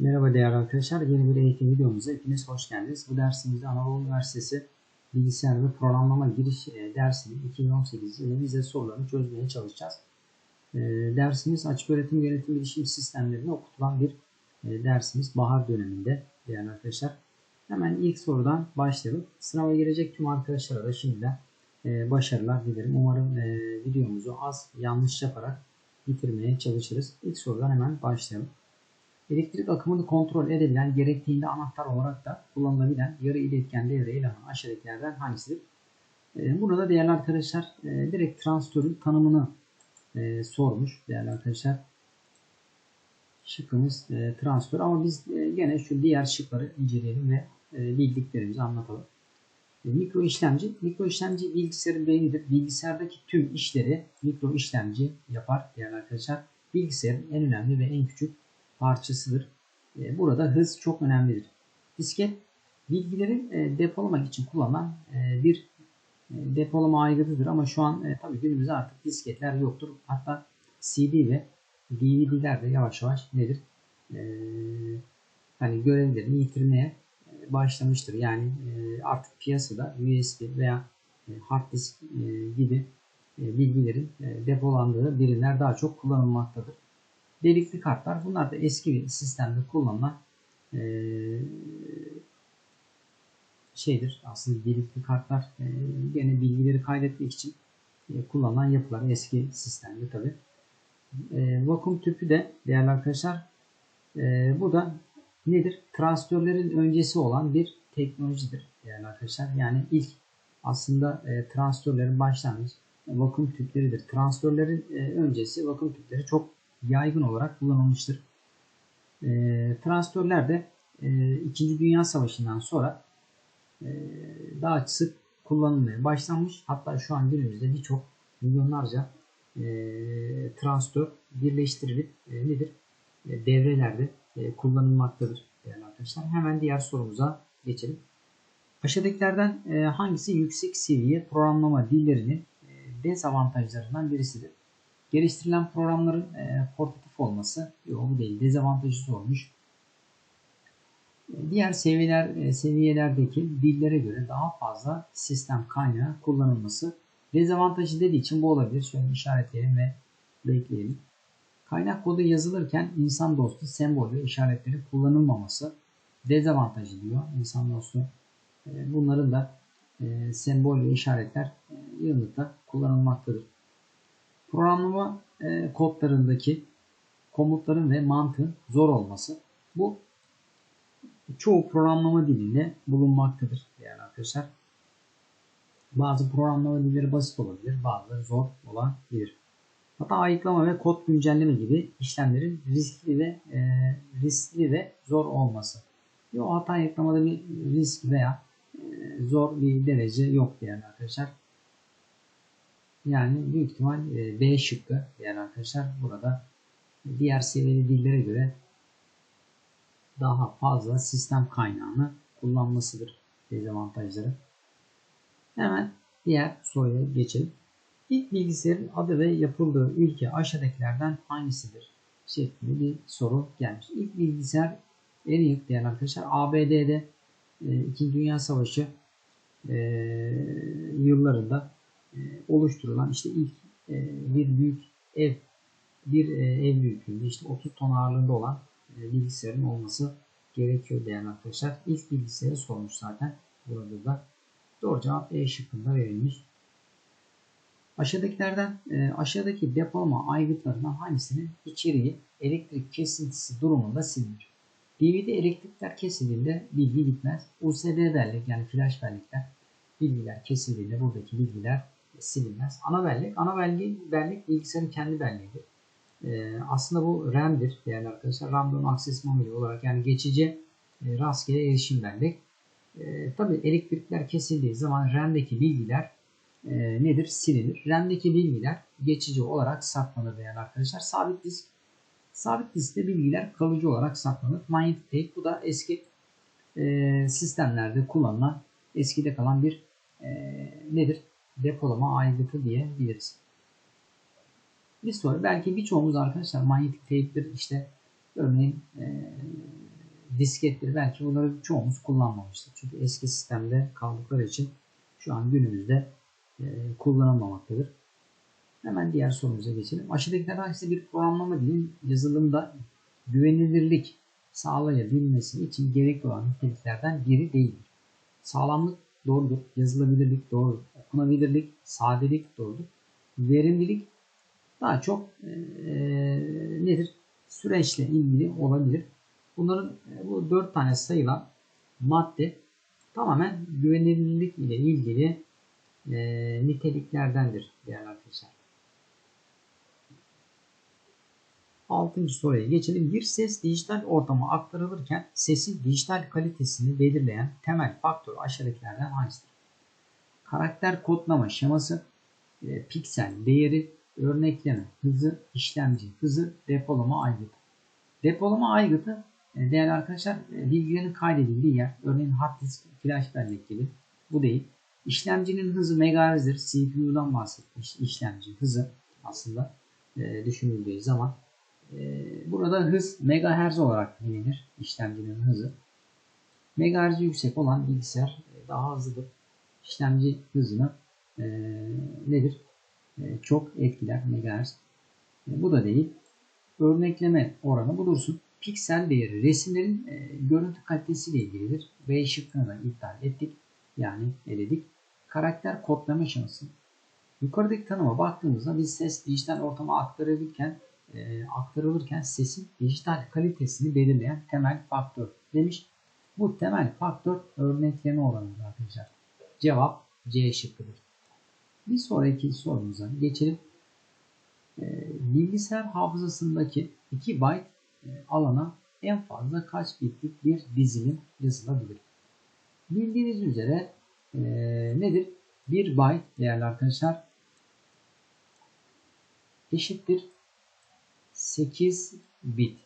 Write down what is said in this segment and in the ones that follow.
Merhaba değerli arkadaşlar. Yeni bir eğitim videomuza hepiniz hoş geldiniz. Bu dersimizde Anadolu Üniversitesi Bilgisayar ve Programlama Giriş e, dersinin 2018 yılı vize sorularını çözmeye çalışacağız. E, dersimiz açık öğretim yönetim bilişim sistemlerine okutulan bir e, dersimiz bahar döneminde değerli arkadaşlar. Hemen ilk sorudan başlayalım. Sınava girecek tüm arkadaşlara da şimdiden başarılar dilerim. Umarım videomuzu az yanlış yaparak bitirmeye çalışırız. İlk sorudan hemen başlayalım. Elektrik akımını kontrol edebilen, gerektiğinde anahtar olarak da kullanılabilen yarı iletken devre elemanı aşağıdakilerden hangisidir? Ee, burada değerli arkadaşlar e, direkt transistörün tanımını e, sormuş değerli arkadaşlar. Şıkkımız e, transistör ama biz gene şu diğer şıkları inceleyelim ve bildiklerimizi anlatalım. Mikro işlemci, mikro işlemci bilgisayarın beynidir. Bilgisayardaki tüm işleri mikro işlemci yapar değerli arkadaşlar. Bilgisayarın en önemli ve en küçük parçasıdır. E, burada hız çok önemlidir. Disket bilgileri e, depolamak için kullanılan e, bir depolama aygıtıdır ama şu an tabii günümüzde artık disketler yoktur. Hatta CD ve DVD'ler de yavaş yavaş nedir? Hani görevlerini yitirmeye başlamıştır. Yani artık piyasada USB veya hard disk gibi bilgilerin depolandığı birimler daha çok kullanılmaktadır. Delikli kartlar. Bunlar da eski bir sistemde kullanılan e, şeydir. Aslında delikli kartlar e, gene bilgileri kaydetmek için e, kullanılan yapılar. Eski sistemde tabi. E, vakum tüpü de değerli arkadaşlar bu da nedir? Transistörlerin öncesi olan bir teknolojidir değerli arkadaşlar. Yani ilk aslında e, transistörlerin başlangıcı vakum tüpleridir. Transistörlerin e, öncesi vakum tüpleri çok yaygın olarak kullanılmıştır. E, transistörler de e, İkinci Dünya Savaşı'ndan sonra e, daha sık kullanılmaya başlanmış. Hatta şu an günümüzde birçok milyonlarca e, transistör birleştirilip e, nedir? E, devrelerde e, kullanılmaktadır değerli arkadaşlar. Hemen diğer sorumuza geçelim. Aşağıdakilerden e, hangisi yüksek seviye programlama dillerinin e, dezavantajlarından birisidir? Geliştirilen programların e, portatif olması yok bu değil. Dezavantajı olmuş. Diğer seviyeler e, seviyelerdeki dillere göre daha fazla sistem kaynağı kullanılması dezavantajı dediği için bu olabilir. Şöyle işaretleyelim ve bekleyelim. Kaynak kodu yazılırken insan dostu sembol ve işaretleri kullanılmaması dezavantajı diyor. İnsan dostu e, bunların da e, sembol ve işaretler e, yığınlıkta kullanılmaktadır. Programlama e, kodlarındaki komutların ve mantığın zor olması. Bu çoğu programlama dilinde bulunmaktadır değerli arkadaşlar. Bazı programlama dilleri basit olabilir, bazıları zor olabilir. Hata ayıklama ve kod güncelleme gibi işlemlerin riskli ve e, riskli ve zor olması. Yo hata ayıklamada bir risk veya e, zor bir derece yok değerli arkadaşlar. Yani büyük ihtimal e, B şıkkı yani arkadaşlar burada diğer seviyeli dillere göre daha fazla sistem kaynağını kullanmasıdır dezavantajları. Hemen diğer soruya geçelim. İlk bilgisayarın adı ve yapıldığı ülke aşağıdakilerden hangisidir? şeklinde bir soru gelmiş. İlk bilgisayar en ilk değerli arkadaşlar ABD'de e, İkinci Dünya Savaşı e, yıllarında oluşturulan işte ilk e, bir büyük ev bir e, ev büyüklüğünde işte 30 ton ağırlığında olan bilgisayarın olması gerekiyor değerli arkadaşlar. İlk bilgisayarı sormuş zaten burada da. Doğru cevap E şıkkında verilmiş. Aşağıdakilerden aşağıdaki depolama aygıtlarından hangisinin içeriği elektrik kesintisi durumunda silinir? DVD elektrikler kesildiğinde bilgi gitmez. USB bellek yani flash bellekler bilgiler kesildiğinde buradaki bilgiler silinmez. Ana bellek, ana bellek, bellek bilgisayarın kendi belleğidir. Ee, aslında bu RAM'dir değerli arkadaşlar. Random Access Memory olarak yani geçici e, rastgele erişim bellek. E, Tabi elektrikler kesildiği zaman RAM'deki bilgiler e, nedir? Silinir. RAM'deki bilgiler geçici olarak saklanır değerli arkadaşlar. Sabit disk Sabit diskte bilgiler kalıcı olarak saklanır. Manyetik tape bu da eski e, sistemlerde kullanılan eskide kalan bir e, nedir? Depolama aygıtı diyebiliriz. Bir soru belki birçoğumuz arkadaşlar manyetik teyptir işte örneğin e, disketleri belki bunları çoğumuz kullanmamıştır. Çünkü eski sistemde kaldıkları için şu an günümüzde e, kullanılmamaktadır. Hemen diğer sorumuza geçelim. Aşağıdakilerden hangisi bir programlama dilinin yazılımda güvenilirlik sağlayabilmesi için gerekli olan niteliklerden biri değildir. Sağlamlık doğrudur, yazılabilirlik doğrudur, okunabilirlik, sadelik doğrudur. Verimlilik daha çok e, nedir? Süreçle ilgili olabilir. Bunların e, bu dört tane sayılan madde tamamen güvenilirlik ile ilgili e, niteliklerdendir değerli arkadaşlar. Altıncı soruya geçelim. Bir ses dijital ortama aktarılırken sesin dijital kalitesini belirleyen temel faktör aşağıdakilerden hangisidir? Karakter kodlama şeması, e, piksel değeri, örnekleme hızı, işlemci hızı, depolama aygıtı. Depolama aygıtı e, değerli arkadaşlar e, bilgilerin kaydedildiği yer. Örneğin hard disk, flash bellek gibi. Bu değil. İşlemcinin hızı megahertz'dir. CPU'dan bahsetmiş işlemci hızı aslında e, düşünüldüğü zaman. E, burada hız megahertz olarak bilinir. işlemcinin hızı. Megahertz yüksek olan bilgisayar e, daha hızlıdır. İşlemci hızını e, nedir? E, çok etkiler megahertz. E, bu da değil. Örnekleme oranı bulursun piksel değeri resimlerin e, görüntü kalitesiyle ilgilidir. B şıkkını da iptal ettik. Yani eledik. Karakter kodlama şansı. Yukarıdaki tanıma baktığımızda biz ses dijital ortama aktarılırken e, aktarılırken sesin dijital kalitesini belirleyen temel faktör demiş. Bu temel faktör örnekleme oranıdır arkadaşlar. Cevap C şıkkıdır. Bir sonraki sorumuza geçelim. E, bilgisayar hafızasındaki 2 byte e, alana en fazla kaç bitlik bir dizilim yazılabilir? Bildiğiniz üzere e, nedir? 1 byte değerli arkadaşlar eşittir 8 bit.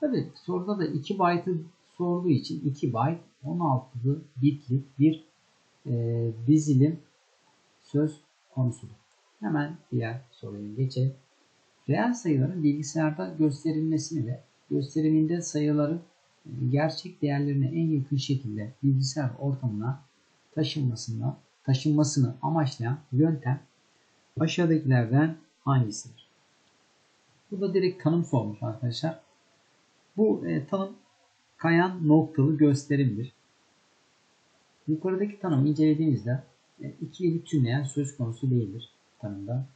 Tabi soruda da 2 byte'ı sorduğu için 2 byte 16 bitlik bir e, dizilim söz konusudur. Hemen diğer soruya geçelim. Reel sayıların bilgisayarda gösterilmesini ve gösteriminde sayıların gerçek değerlerine en yakın şekilde bilgisayar ortamına taşınmasına, taşınmasını amaçlayan yöntem aşağıdakilerden hangisidir? Burada direkt tanım sormuş arkadaşlar. Bu e, tanım kayan noktalı gösterimdir. Yukarıdaki tanımı incelediğinizde e, ikili tümleyen söz konusu değildir tanımda.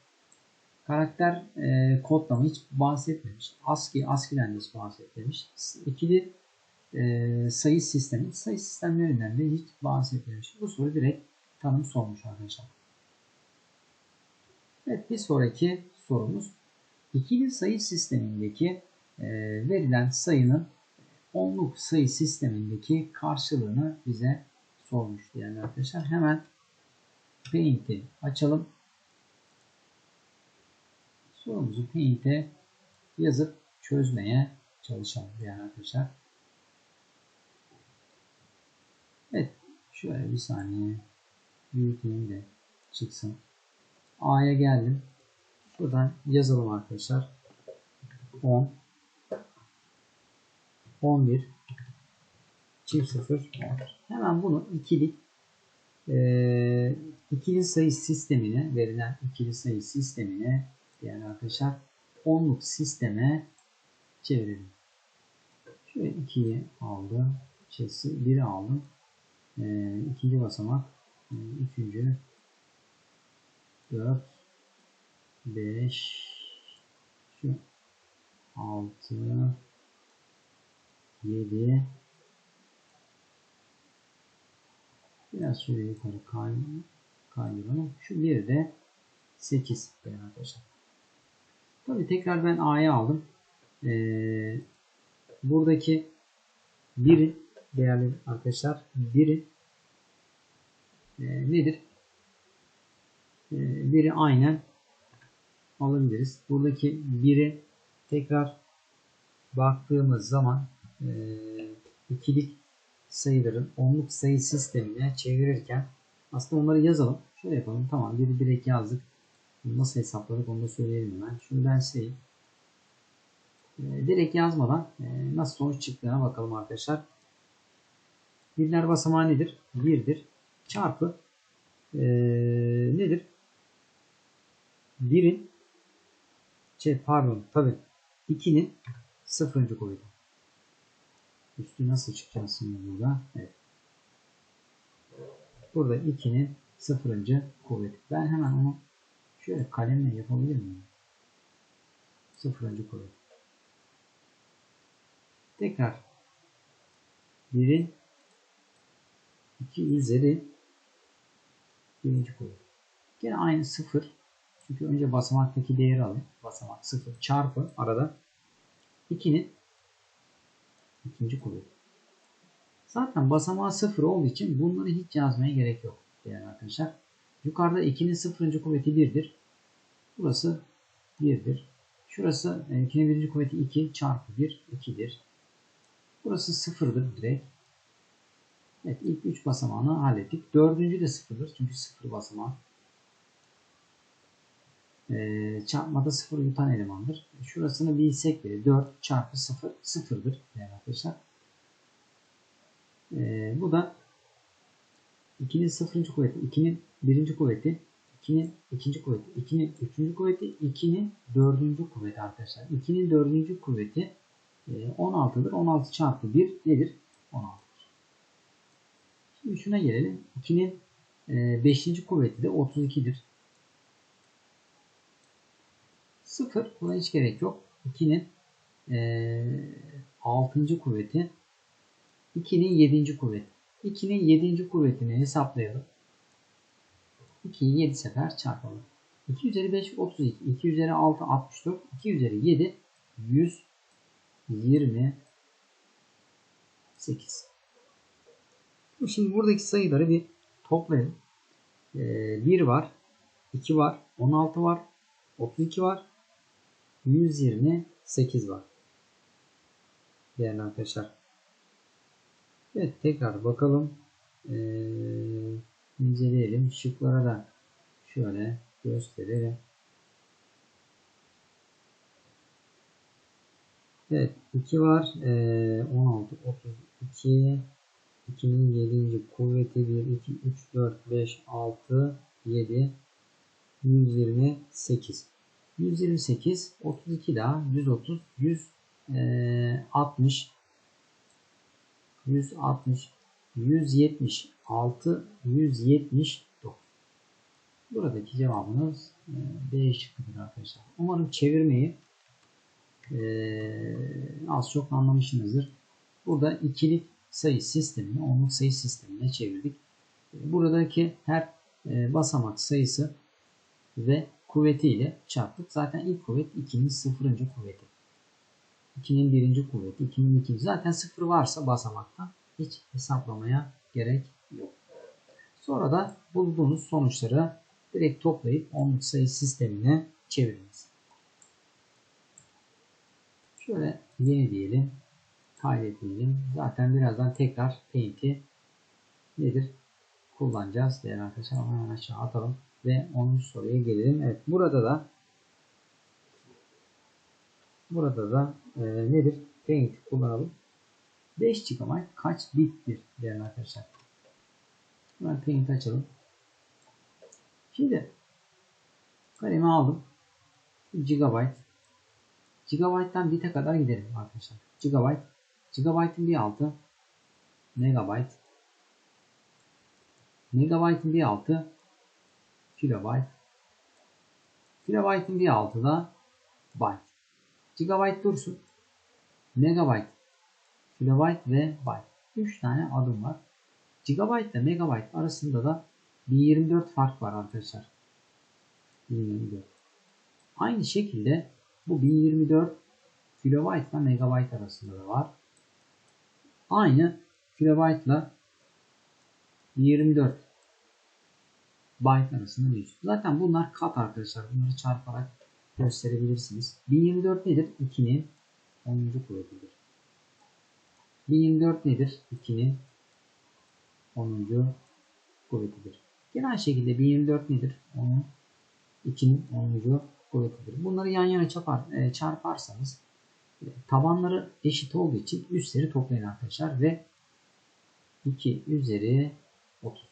Karakter e, kodlama hiç bahsetmemiş. ASCII, ASCII'den hiç bahsetmemiş. İkili e, sayı sistemi, sayı sistemlerinden de hiç bahsetmemiş. Bu soru direkt tanım sormuş arkadaşlar. Evet bir sonraki sorumuz. İkili sayı sistemindeki e, verilen sayının onluk sayı sistemindeki karşılığını bize sormuş yani arkadaşlar. Hemen Paint'i açalım sorumuzu Paint'e yazıp çözmeye çalışalım yani arkadaşlar. Evet. Şöyle bir saniye büyüteyim de çıksın. A'ya geldim. Buradan yazalım arkadaşlar. 10 11 çift 0 10. Hemen bunu ikilik e, ikili sayı sistemine verilen ikili sayı sistemine yani arkadaşlar onluk sisteme çevirelim. Şöyle 2'yi aldım. Şeysi 1'i aldım. Ee, ikinci basamak. E, üçüncü 4 5 şu 6 7 biraz şöyle yukarı kay, kaydıralım. Şu bir de 8 arkadaşlar. Tabi tekrar ben A'ya aldım. Ee, buradaki biri değerli arkadaşlar biri e, nedir? E, biri aynen alabiliriz. Buradaki biri tekrar baktığımız zaman e, ikilik sayıların onluk sayı sistemine çevirirken aslında onları yazalım. Şöyle yapalım. Tamam biri direkt yazdık. Nasıl hesapladık onu da söyleyelim hemen. Şunu ben sileyim. e, direkt yazmadan e, nasıl sonuç çıktığına bakalım arkadaşlar. Birler basamağı nedir? 1'dir. Çarpı e, nedir? 1'in şey pardon tabi 2'nin sıfırıncı kuvveti. Üstü nasıl çıkacağız şimdi burada? Evet. Burada 2'nin sıfırıncı kuvveti. Ben hemen onu şöyle kalemle yapabilir miyim? Sıfırıncı kuvvet. Tekrar 1'in 2 üzeri birinci kuvvet. Gene aynı sıfır. Çünkü önce basamaktaki değeri alın. Basamak sıfır çarpı arada 2'nin ikinci kuvveti. Zaten basamağı sıfır olduğu için bunları hiç yazmaya gerek yok değerli arkadaşlar. Yukarıda 2'nin sıfırıncı kuvveti 1'dir. Burası 1'dir. Şurası 2'nin e, birinci kuvveti 2 çarpı 1 2'dir. Burası sıfırdır direkt. Evet ilk 3 basamağını hallettik. Dördüncü de sıfırdır. Çünkü sıfır basamağı. Ee, çarpmada sıfır yutan elemandır. Şurasını bilsek bile 4 çarpı 0 sıfırdır değerli arkadaşlar. Ee, bu da 2'nin sıfırıncı kuvveti, 2'nin birinci kuvveti, 2'nin ikinci kuvveti, 2'nin üçüncü kuvveti, 2'nin dördüncü kuvveti arkadaşlar. 2'nin dördüncü kuvveti 16'dır. 16 çarpı 1 nedir? 16'dır. Şimdi şuna gelelim. 2'nin 5. kuvveti de 32'dir. 0 buna hiç gerek yok. 2'nin 6. kuvveti 2'nin 7. kuvveti. 2'nin 7. kuvvetini hesaplayalım. 2'yi 7 sefer çarpalım. 2 üzeri 5 32. 2 üzeri 6 64. 2 üzeri 7 128. Şimdi buradaki sayıları bir toplayalım. Ee, 1 var. 2 var. 16 var. 32 var. 128 var. Değerli arkadaşlar. Evet tekrar bakalım. Ee, inceleyelim. Şıklara da şöyle gösterelim. Evet 2 var. Ee, 16 32 2'nin 7. kuvveti 1 2 3 4 5 6 7 128 128 32 daha 130 160 160, 176, 179. Buradaki cevabımız e, B şıkkıdır arkadaşlar. Umarım çevirmeyi e, az çok anlamışsınızdır. Burada ikilik sayı sistemini onluk sayı sistemine çevirdik. E, buradaki her basamak sayısı ve kuvvetiyle çarptık. Zaten ilk kuvvet 2'nin sıfırıncı kuvveti. 2'nin birinci kuvveti, 2'nin ikinci. Zaten sıfır varsa basamakta hiç hesaplamaya gerek yok. Sonra da bulduğunuz sonuçları direkt toplayıp onluk sayı sistemine çeviriniz. Şöyle yeni diyelim. Kaydetmeyelim. Zaten birazdan tekrar Paint'i nedir? Kullanacağız değerli arkadaşlar. Hemen aşağı atalım ve 10. soruya gelelim. Evet burada da Burada da e, nedir? Paint kullanalım. 5 GB kaç bittir değerli arkadaşlar. Hemen Paint açalım. Şimdi kalemi aldım. Gigabyte. Gigabyte'dan bite kadar gidelim arkadaşlar. Gigabyte. Gigabyte'ın bir altı. Megabyte. Megabyte'ın bir altı. Kilobyte. Kilobyte'ın bir altı da byte. Gigabyte dursun. Megabyte, kilobyte ve byte. 3 tane adım var. Gigabyte ile megabyte arasında da 1024 fark var arkadaşlar. 1024. Aynı şekilde bu 1024 kilobyte ile megabyte arasında da var. Aynı kilobyte ile 1024 byte arasında mevcut. Zaten bunlar kat arkadaşlar. Bunları çarparak gösterebilirsiniz. 1024 nedir? 2'nin 10. kuvvetidir. 1024 nedir? 2'nin 10. kuvvetidir. Genel şekilde 1024 nedir? 10'un 2'nin 10. kuvvetidir. Bunları yan yana çarpar, e, çarparsanız tabanları eşit olduğu için üstleri toplayın arkadaşlar ve 2 üzeri 30.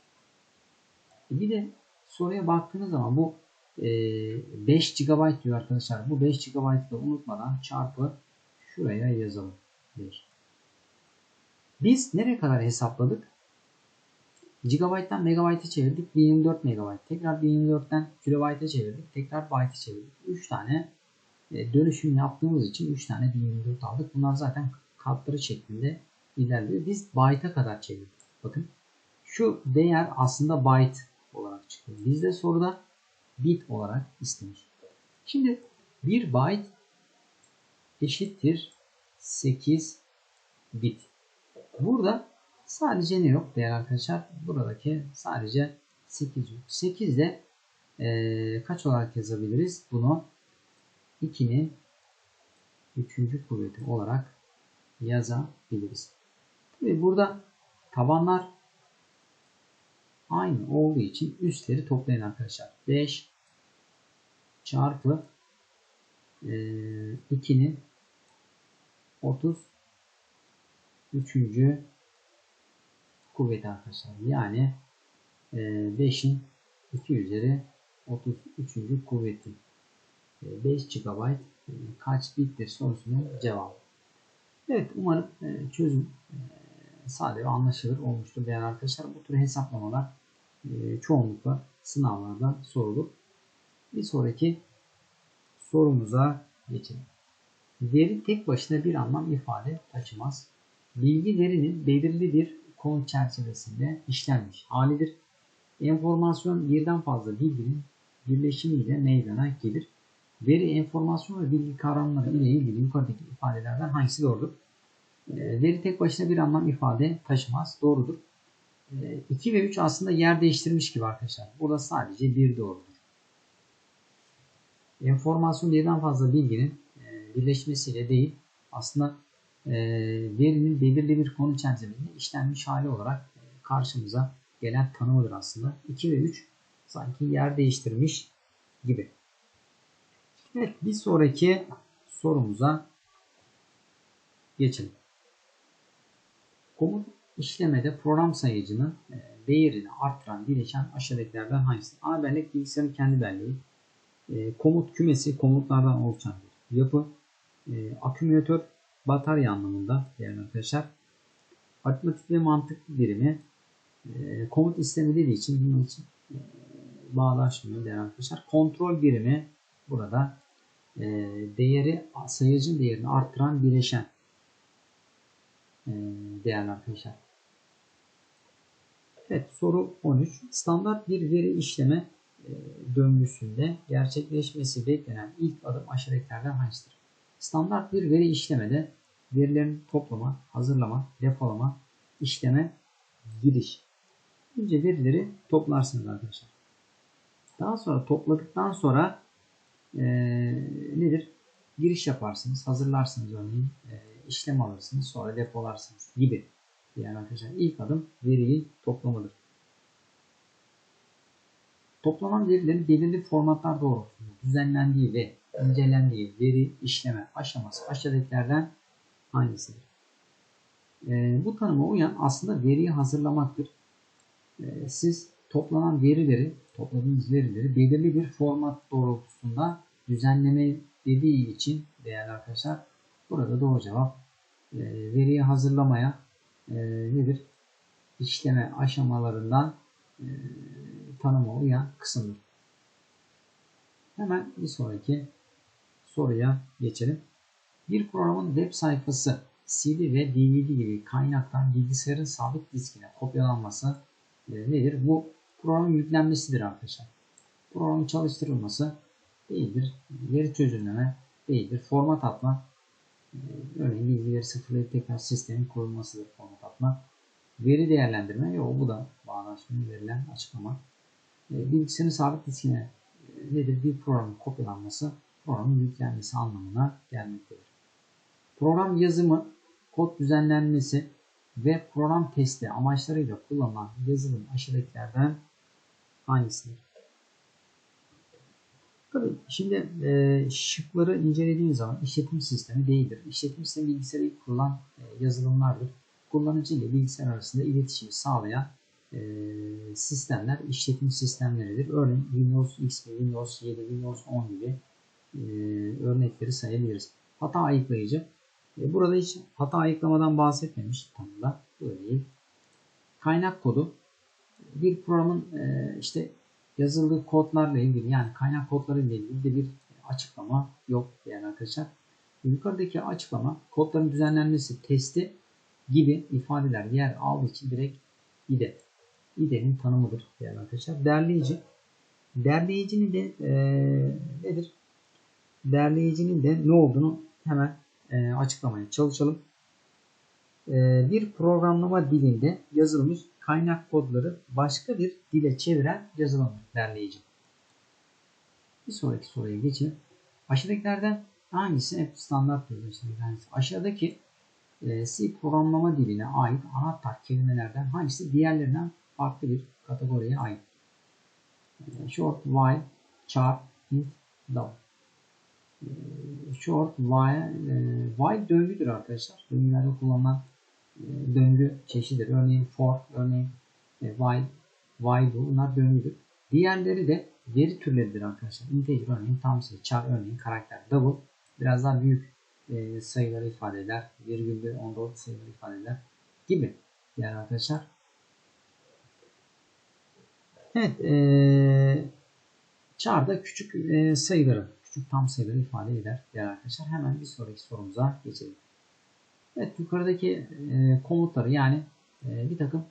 Bir de soruya baktığınız zaman bu 5 GB diyor arkadaşlar. Bu 5 GB'ı da unutmadan çarpı şuraya yazalım. 5. Biz nereye kadar hesapladık? Gigabyte'dan megabyte'e çevirdik. 1024 MB. Tekrar 1024'ten kilobayt'a çevirdik. Tekrar byte'e çevirdik. 3 tane e, dönüşüm yaptığımız için 3 tane 1024 aldık. Bunlar zaten katları şeklinde ilerliyor. Biz byte'a kadar çevirdik. Bakın şu değer aslında byte olarak. Bizde soruda bit olarak istemiş. Şimdi 1 byte eşittir 8 bit. Burada sadece ne yok değerli arkadaşlar? Buradaki sadece 8 yok. 8 de e, kaç olarak yazabiliriz? Bunu 2'nin 3. kuvveti olarak yazabiliriz. Tabii burada tabanlar aynı olduğu için üstleri toplayın arkadaşlar. 5 çarpı e, 2'nin 30 üçüncü kuvveti arkadaşlar. Yani e, 5'in 2 üzeri 33. kuvveti. E, 5 GB e, kaç bittir sorusunun cevabı. Evet umarım e, çözüm e, sade ve anlaşılır olmuştur değerli arkadaşlar. Bu tür hesaplamalar e, çoğunlukla sınavlarda sorulur. Bir sonraki sorumuza geçelim. Veri tek başına bir anlam ifade taşımaz. Bilgi verinin belirli bir konu çerçevesinde işlenmiş halidir. Enformasyon birden fazla bilginin birleşimiyle meydana gelir. Veri, enformasyon ve bilgi kavramları ile ilgili yukarıdaki ifadelerden hangisi doğrudur? Ee, veri tek başına bir anlam ifade taşımaz. Doğrudur. 2 ee, ve 3 aslında yer değiştirmiş gibi arkadaşlar. Burada sadece 1 doğrudur. Enformasyon birden fazla bilginin e, birleşmesiyle değil aslında e, verinin belirli bir konu çerçevesinde işlenmiş hali olarak e, karşımıza gelen tanımıdır aslında. 2 ve 3 sanki yer değiştirmiş gibi. Evet bir sonraki sorumuza geçelim. Komut işlemede program sayıcının e, değerini arttıran bileşen aşağıdakilerden hangisi? A bellek bilgisayarın kendi belleği. E, komut kümesi komutlardan oluşan bir yapı. E, akümülatör batarya anlamında yani arkadaşlar. Aritmetik ve mantık birimi komut istemi dediği için bunun için bağdaşmıyor değerli arkadaşlar. Kontrol birimi burada değeri sayıcın değerini arttıran bileşen değerli arkadaşlar. Evet soru 13. Standart bir veri işleme e, döngüsünde gerçekleşmesi beklenen ilk adım aşağıdakilerden hangisidir? Standart bir veri işlemede verilerin toplama, hazırlama, depolama, işleme, giriş. Önce verileri toplarsınız arkadaşlar. Daha sonra topladıktan sonra e, nedir? Giriş yaparsınız, hazırlarsınız örneğin, e, işlem alırsınız, sonra depolarsınız gibi. Yani arkadaşlar ilk adım veriyi toplamadır. Toplanan verilerin belirli formatlar doğrultusunda düzenlendiği ve incelendiği veri işleme aşaması aşağıdakilerden hangisidir? E, bu tanıma uyan aslında veriyi hazırlamaktır. E, siz toplanan verileri, topladığınız verileri belirli bir format doğrultusunda düzenleme dediği için değerli arkadaşlar burada doğru cevap e, veriyi hazırlamaya e, nedir? İşleme aşamalarından e, tanıma uyan kısımdır. Hemen bir sonraki soruya geçelim. Bir programın web sayfası CD ve DVD gibi kaynaktan bilgisayarın sabit diskine kopyalanması e, nedir? Bu programın yüklenmesidir arkadaşlar. Programın çalıştırılması değildir. Veri çözümleme değildir. Format atma örneğin bilgileri sıfırlayıp tekrar sistemin kurulmasıdır format atma. Veri değerlendirme yok bu da bağdaşmıyor verilen açıklama. E, bilgisayarın sabit diskine e, nedir? Bir programın kopyalanması programın yüklenmesi anlamına gelmektedir. Program yazımı, kod düzenlenmesi ve program testi amaçlarıyla kullanılan yazılım aşağıdakilerden hangisidir? Şimdi e, şıkları incelediğimiz zaman işletim sistemi değildir. İşletim sistemi bilgisayarı kurulan e, yazılımlardır. Kullanıcı ile bilgisayar arasında iletişimi sağlayan e, sistemler işletim sistemleridir. Örneğin Windows XP, Windows 7, Windows 10 gibi e, örnekleri sayabiliriz. Hata ayıklayıcı. E, burada hiç hata ayıklamadan bahsetmemiş tanımda. Bu değil. Kaynak kodu bir programın e, işte yazıldığı kodlarla ilgili yani kaynak kodları ilgili de bir açıklama yok yani arkadaşlar. Yukarıdaki açıklama kodların düzenlenmesi testi gibi ifadeler yer aldığı için direkt IDE. IDE'nin tanımıdır yani arkadaşlar. Derleyici. Derleyicinin de e, nedir? Derleyicinin de ne olduğunu hemen e, açıklamaya çalışalım. E, bir programlama dilinde yazılmış kaynak kodları başka bir dile çeviren yazılım derleyici. Bir sonraki soruya geçelim. Aşağıdakilerden hangisi hep standart? Yani aşağıdaki e, C programlama diline ait anahtar kelimelerden hangisi diğerlerinden farklı bir kategoriye ait? E, short, while, char, int, down. E, short, while, while döngüdür arkadaşlar. Döngülerde kullanılan döngü çeşididir. Örneğin for, örneğin e, while, while bunlar döngüdür. Diğerleri de veri türleridir arkadaşlar. Integer örneğin tam sayı, char örneğin karakter, double biraz daha büyük e, sayıları ifade eder. Virgüllü 14 sayıları ifade eder gibi. Yani arkadaşlar. Evet. E, char da küçük e, sayıları, küçük tam sayıları ifade eder. Yani arkadaşlar hemen bir sonraki sorumuza geçelim. Evet yukarıdaki e, komutları yani e, bir takım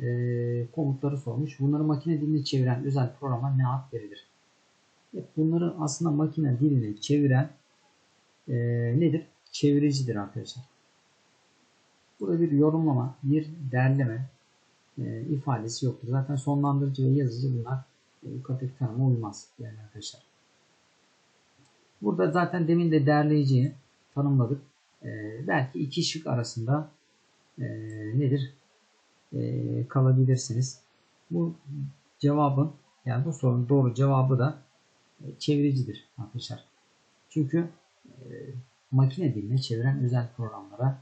e, komutları sormuş. Bunları makine diline çeviren özel programa ne ad verilir? Evet, bunları aslında makine diline çeviren e, nedir? Çeviricidir arkadaşlar. Burada bir yorumlama, bir derleme e, ifadesi yoktur. Zaten sonlandırıcı ve yazıcı bunlar e, yukarıdaki tanıma uymaz yani arkadaşlar. Burada zaten demin de derleyiciyi tanımladık e, belki iki şık arasında e, nedir e, kalabilirsiniz. Bu cevabın yani bu sorunun doğru cevabı da e, çeviricidir arkadaşlar. Çünkü e, makine diline çeviren özel programlara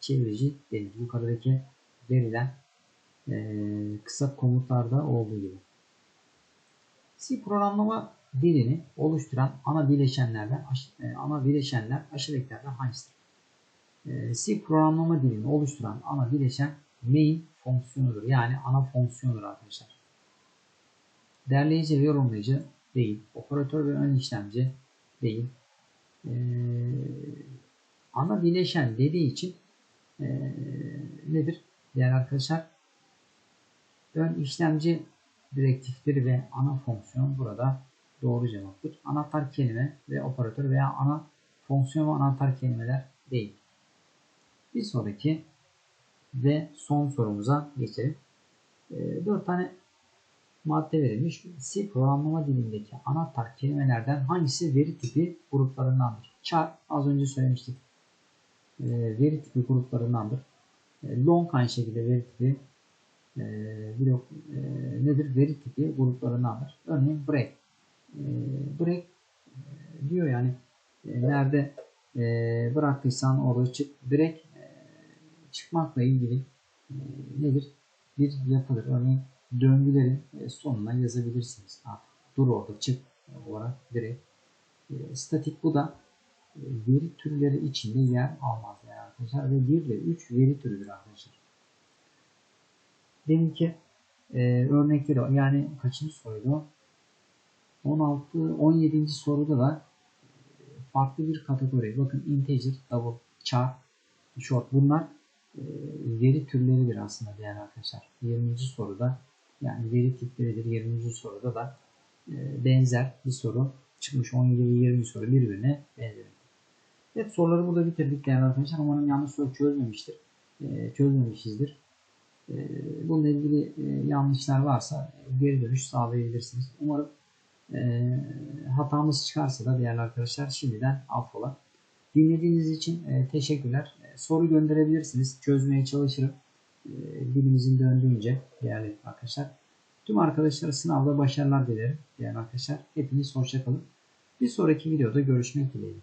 çevirici denir. Yukarıdaki verilen e, kısa komutlarda olduğu gibi. C programlama dilini oluşturan ana bileşenlerden e, ana bileşenler aşağıdakilerden hangisidir? C programlama dilini oluşturan ana bileşen main fonksiyonudur. Yani ana fonksiyonudur arkadaşlar. Derleyici ve yorumlayıcı değil. Operatör ve ön işlemci değil. Ee, ana bileşen dediği için e, nedir? Değerli arkadaşlar ön işlemci direktifleri ve ana fonksiyon burada doğru cevaptır. Anahtar kelime ve operatör veya ana fonksiyon ve anahtar kelimeler değil. Bir sonraki ve son sorumuza geçelim. E, ee, 4 tane madde verilmiş. C programlama dilindeki anahtar kelimelerden hangisi veri tipi gruplarındandır? Char az önce söylemiştik. E, veri tipi gruplarındandır. E, long aynı şekilde veri tipi blok nedir? Veri tipi gruplarındandır. Örneğin break. Break e, diyor yani e, nerede e, bıraktıysan orada çık. Break çıkmakla ilgili e, nedir? Bir yapıdır. Örneğin döngülerin e, sonuna yazabilirsiniz. Artık dur orada çık olarak direkt. E, statik bu da veri türleri içinde yer almaz yani arkadaşlar. Ve 1 ve 3 veri türüdür arkadaşlar. Deminki e, örnekleri yani kaçıncı soruydu? 16, 17. soruda da farklı bir kategori. Bakın integer, double, char, short bunlar veri türleridir aslında değerli arkadaşlar. 20. soruda yani veri tipleridir. 20. soruda da e, benzer bir soru çıkmış. 17 ve 20 soru birbirine benzer. Evet soruları burada bitirdik değerli arkadaşlar. Umarım yanlış soru çözmemiştir. E, çözmemişizdir. Bununla ilgili yanlışlar varsa geri dönüş sağlayabilirsiniz. Umarım hatamız çıkarsa da değerli arkadaşlar şimdiden affola. Dinlediğiniz için teşekkürler soru gönderebilirsiniz. Çözmeye çalışırım. E, dilimizin döndüğünce değerli arkadaşlar. Tüm arkadaşlara sınavda başarılar dilerim değerli arkadaşlar. Hepiniz hoşçakalın. Bir sonraki videoda görüşmek dileğiyle.